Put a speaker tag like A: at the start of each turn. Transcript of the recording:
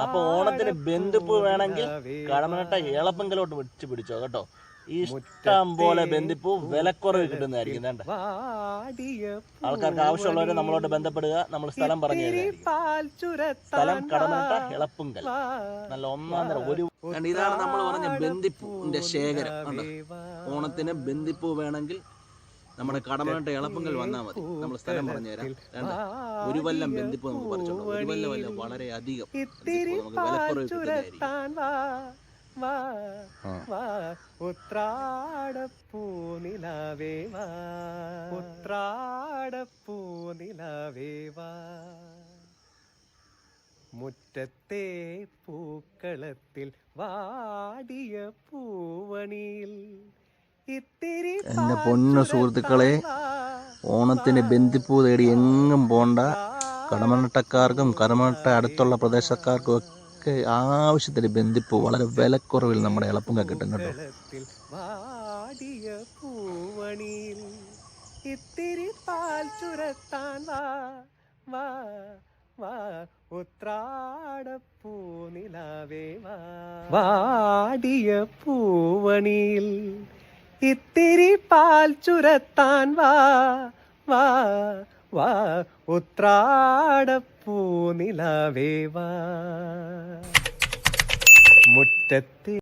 A: അപ്പൊ ഓണത്തിന് ബന്ധുപ്പ് വേണമെങ്കിൽ കടമനട്ട ഏളപ്പങ്കലോട്ട് വെച്ച് പിടിച്ചോ കേട്ടോ. ഇഷ്ടം പോലെ ബന്ധിപ്പ് വിലക്കുറവ് കിട്ടുന്നതായിരിക്കും വേണ്ട ആൾക്കാർക്ക് ആവശ്യമുള്ളവരെ നമ്മളോട് ബന്ധപ്പെടുക നമ്മൾ സ്ഥലം പറഞ്ഞു സ്ഥലം കടമനട്ട ഇളപ്പുങ്കൽ നല്ല ഒന്നാം തരം ഒരു ഇതാണ് നമ്മൾ പറഞ്ഞ ബന്ധിപ്പൂവിന്റെ ശേഖരം. കണ്ടോ? ഓണത്തിന് ബന്ധിപ്പൂ വേണമെങ്കിൽ നമ്മുടെ കടമനട്ട എളപ്പങ്ങൾ വന്നാൽ മതി. നമ്മൾ സ്ഥലം പറഞ്ഞു തരാം ഒരു വല്ലം ബന്ധിപ്പ് നമുക്ക് പറിച്ചോളാം ഒരു വല്ലം വല്ല വളരെ അധികം നമുക്ക് വിലക്കുറവ് കിട്ടുന്നതായിരിക്കും
B: മുറ്റത്തെ പൂക്കളത്തിൽ വാടിയ പൂവണിയിൽ
A: എന്റെ പൊന്നു സുഹൃത്തുക്കളെ ഓണത്തിന് ബന്ദിപ്പൂ തേടി എങ്ങും പോണ്ട. കടമനട്ടക്കാർക്കും കടമനട്ട അടുത്തുള്ള പ്രദേശക്കാർക്കും ഒക്കെ ആവശ്യത്തിന് ബന്ദിപ്പൂ വളരെ വിലക്കുറവിൽ നമ്മുടെ എളുപ്പം കിട്ടും. കേട്ടോ
B: ഇത്തിരി പാൽ ചുരത്താൻ വാ വാ വാ. ഉത്രാടപ്പൂനിലാവേ വാ. വാടിയ പൂവണിയിൽ ഇത്തിരി പാൽ ചുരത്താൻ വാ വാ വാ ഉത്രാടപ്പൂനിലാവേ വാ മുറ്റത്തെ